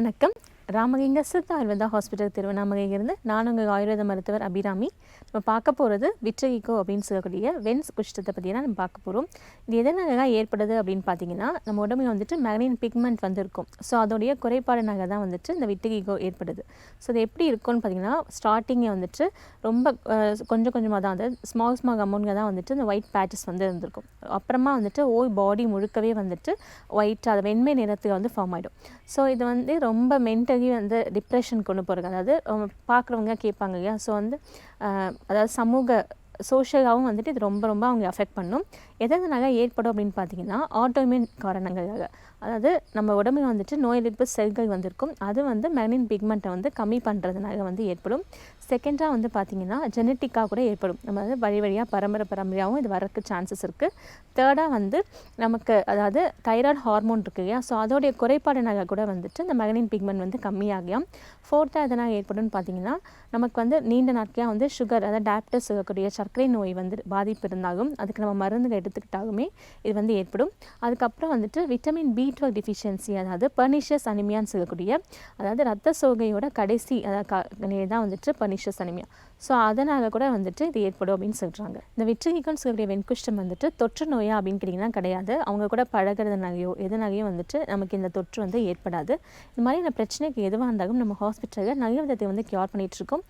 வணக்கம். ராமலிங்க சித்த ஆயுர்வேதா ஹாஸ்பிட்டல் திருவண்ணாமலையிலிருந்து நான் உங்கள் ஆயுர்வேத மருத்துவர் அபிராமி. நம்ம பார்க்க போகிறது விட்ரகிக்கோ அப்படின்னு சொல்லக்கூடிய வென்ஸ் குஷ்டத்தை பற்றி தான் நம்ம பார்க்க போகிறோம் இது எதனால ஏற்படுது அப்படின்னு பார்த்தீங்கன்னா நம்ம உடம்புல வந்துட்டு மெகனின் பிக்மெண்ட் வந்து இருக்கும் ஸோ அதோடைய குறைபாடுனால தான் வந்துட்டு இந்த விட்டகிக்கோ ஏற்படுது. ஸோ அது எப்படி இருக்கும்னு பார்த்தீங்கன்னா ஸ்டார்டிங்கே வந்துட்டு ரொம்ப கொஞ்சம் கொஞ்சமாக தான் வந்து ஸ்மால் ஸ்மால் அமௌண்ட்ல தான் வந்துட்டு இந்த ஒயிட் பேச்சஸ் வந்து இருந்திருக்கும். அப்புறமா வந்துட்டு ஓய் பாடி முழுக்கவே வந்துட்டு ஒயிட் அது வெண்மை நிறத்தில் வந்து ஃபார்ம் ஆகிடும் ஸோ இது வந்து ரொம்ப மென்டலி வந்து டிப்ரெஷன் கொண்டு போகிறது அதாவது பார்க்குறவங்க கேட்பாங்க இல்லையா? ஸோ வந்து அதாவது சமூக சோஷியலாகவும் வந்துட்டு இது ரொம்ப ரொம்ப அவங்க அஃபெக்ட் பண்ணும். எதனால ஏற்படும் அப்படின்னு பார்த்தீங்கன்னா ஆட்டோமின் காரணங்களாக. அதாவது நம்ம உடம்புல வந்துட்டு நோய் எதிர்ப்பு செல்கள் வந்திருக்கும். அது வந்து மெலனின் பிக்மெண்ட்டை வந்து கம்மி பண்ணுறதுனால வந்து ஏற்படும். செகண்டாக வந்து பார்த்திங்கன்னா ஜெனட்டிக்காக கூட ஏற்படும். நம்ம வந்து வழி வழியாக பரம்பரை பரம்பரையாகவும் இது வரக்கு சான்சஸ் இருக்குது தேர்டாக வந்து நமக்கு அதாவது தைராய்டு ஹார்மோன் இருக்கு இல்லையா? ஸோ அதோடைய குறைபாடுனால கூட வந்துட்டு இந்த மெலனின் பிக்மெண்ட் வந்து கம்மியாகியும் ஃபோர்த்தாக எதனால் ஏற்படும்னு பார்த்தீங்கன்னா நமக்கு வந்து நீண்ட நாட்களாக வந்து சுகர் அதாவது டயபிட்டிஸ் சொல்லக்கூடிய சர்க்கரை நோய் வந்து பாதிப்பு இருந்தாலும் அதுக்கு நம்ம மருந்துகள் எடுத்துக்கிட்டாலுமே இது வந்து ஏற்படும். அதுக்கப்புறம் வந்துட்டு விட்டமின் பி டுவெல் டிஃபிஷியன்சி அதாவது பர்னிஷியஸ் அனிமியான்னு சொல்லக்கூடிய அதாவது ரத்த சோகையோட கடைசி அதாவது க தான் வந்துட்டு பர்னிஷியஸ் அனிமியா ஸோ அதனால் கூட வந்துட்டு இது ஏற்படும் அப்படின்னு சொல்கிறாங்க இந்த விட்ரிகிக்கன்னு சொல்லக்கூடிய வெண்குஷ்டம் வந்துட்டு தொற்று நோயா அப்படின்னு கேட்டிங்கன்னா கிடையாது. அவங்க கூட பழகிறதுனாலையோ எதுனாலையோ வந்துட்டு நமக்கு இந்த தொற்று வந்து ஏற்படாது. இந்த மாதிரி இந்த பிரச்சனைக்கு எதுவாக இருந்தாலும் நம்ம ஹாஸ்பிட்டலில் நல்ல விதத்தை வந்து கியூர் பண்ணிகிட்ருக்கோம்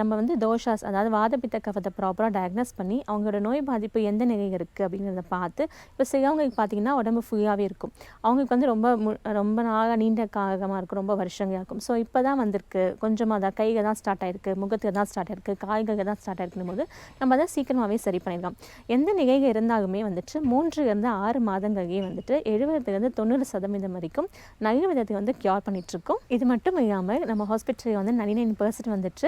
நம்ம வந்து தோஷாஸ் அதாவது வாதப்பித்த கஃபத்தை ப்ராப்பராக டயக்னோஸ் பண்ணி அவங்களோட நோய் பாதிப்பு எந்த நிலையில் இருக்குது அப்படிங்கிறத பார்த்து இப்போ சிலவங்களுக்கு பார்த்தீங்கன்னா உடம்பு ஃபுல்லாகவே இருக்கும். அவங்களுக்கு வந்து ரொம்ப மு ரொம்ப நாளாக நீண்ட காகமாக இருக்கும் ரொம்ப வருஷங்களாக இருக்கும் ஸோ இப்போ தான் வந்திருக்கு. கொஞ்சமாக தான் கைகள் தான் ஸ்டார்ட் ஆயிருக்கு முகத்துக்கு தான் ஸ்டார்ட் ஆயிருக்கு காய்கள் தான் ஸ்டார்ட் ஆயிருக்கும் போது நம்ம அதை சீக்கிரமாகவே சரி பண்ணிடலாம். எந்த நிலையில் இருந்தாலுமே வந்துட்டு மூன்றுலேருந்து ஆறு மாதங்களே வந்துட்டு எழுபதுலேருந்து தொண்ணூறு சதவீதம் வரைக்கும் நல்ல விதத்தை வந்து கியூர் பண்ணிகிட்ருக்கோம் இது மட்டும் இல்லாமல் நம்ம ஹாஸ்பிட்டலில் வந்து நைன்டி நைன் பர்சன்ட் வந்துட்டு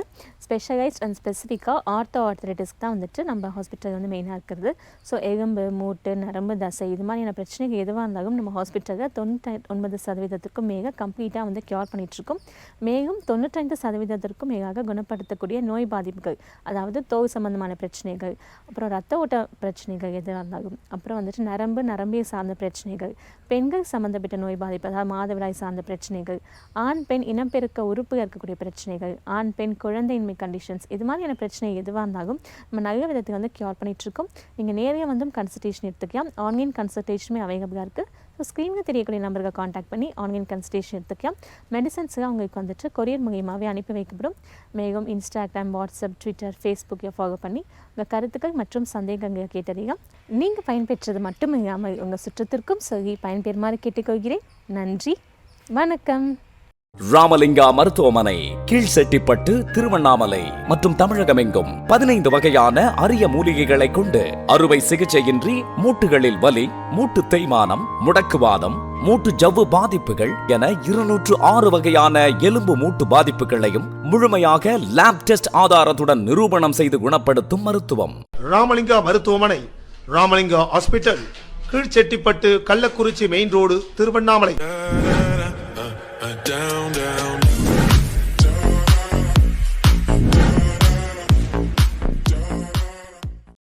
ஸ்பெஷலைஸ்ட் அண்ட் ஸ்பெசிஃபிக்காக ஆர்த்தோ ஆர்த்தரைட்டிஸ்க்கு தான் வந்துட்டு நம்ம ஹாஸ்பிட்டல் வந்து மெயினாக இருக்கிறது. ஸோ எலும்பு மூட்டு நரம்பு தசை இது மாதிரியான பிரச்சனைகள் எதுவாக இருந்தாலும் நம்ம ஹாஸ்பிட்டலில் தொண்ணூற்றி ஒன்பது சதவீதத்திற்கும் மேக கம்ப்ளீட்டாக வந்து கியூர் பண்ணிகிட்ருக்கோம் மேலும் தொண்ணூற்றைந்து சதவீதத்திற்கும் மேலாக குணப்படுத்தக்கூடிய நோய் பாதிப்புகள் அதாவது தோல் சம்பந்தமான பிரச்சனைகள் அப்புறம் ரத்த ஓட்ட பிரச்சனைகள் எதுவாக இருந்தாலும் அப்புறம் வந்துட்டு நரம்பு நரம்பியல் சார்ந்த பிரச்சனைகள் பெண்கள் சம்மந்தப்பட்ட நோய் பாதிப்பு அதாவது மாதவிடாய் சார்ந்த பிரச்சனைகள் ஆண் பெண் இனப்பெருக்க உறுப்பு இருக்கக்கூடிய பிரச்சனைகள் ஆண் பெண் குழந்தையின்மை கண்டிஷன்ஸ் இது மாதிரியான பிரச்சனை எதுவாக இருந்தாலும் நம்ம நல்ல விதத்தை வந்து கியூர் பண்ணிகிட்ருக்கோம் நீங்கள் நேரடியாக வந்தும் கன்சல்டேஷன் எடுத்துக்கலாம். ஆன்லைன் கன்சல்டேஷனுமே அவைலபிளாக இருக்குது ஸோ ஸ்க்ரீனில் தெரியக்கூடிய நம்பருக்கு காண்டாக்ட் பண்ணி ஆன்லைன் கன்சல்டேஷன் எடுத்துக்கலாம். மெடிசன்ஸ்லாம் உங்களுக்கு வந்துட்டு கொரியர் மூலியமாகவே அனுப்பி வைக்கப்படும். மேலும் இன்ஸ்டாகிராம் வாட்ஸ்அப் ட்விட்டர் ஃபேஸ்புக்கை ஃபாலோ பண்ணி உங்கள் கருத்துக்கள் மற்றும் சந்தேகங்களை கேட்டறியலாம். நீங்கள் பயன்பெற்றது மட்டும் இல்லாமல் உங்கள் சுற்றத்திற்கும் சொல்லி பயன்பெறுமாறு கேட்டுக்கொள்கிறேன். நன்றி. வணக்கம். ராமலிங்கா மருத்துவமனை கீழ்செட்டிப்பட்டு திருவண்ணாமலை மற்றும் தமிழகமெங்கும் பதினைந்து வகையான அரிய மூலிகைகளை கொண்டு அறுவை சிகிச்சையின்றி மூட்டுகளில் வலி மூட்டு தேய்மானம் முடக்குவாதம் மூட்டு ஜவ்வு பாதிப்புகள் என இருநூற்று ஆறு வகையான எலும்பு மூட்டு பாதிப்புகளையும் முழுமையாக லேப் டெஸ்ட் ஆதாரத்துடன் நிரூபணம் செய்து குணப்படுத்தும் மருத்துவம். ராமலிங்கா மருத்துவமனை Ramalinga hospital Keelchettipattu Kallakurichi main road Tiruvannamalai. down, down.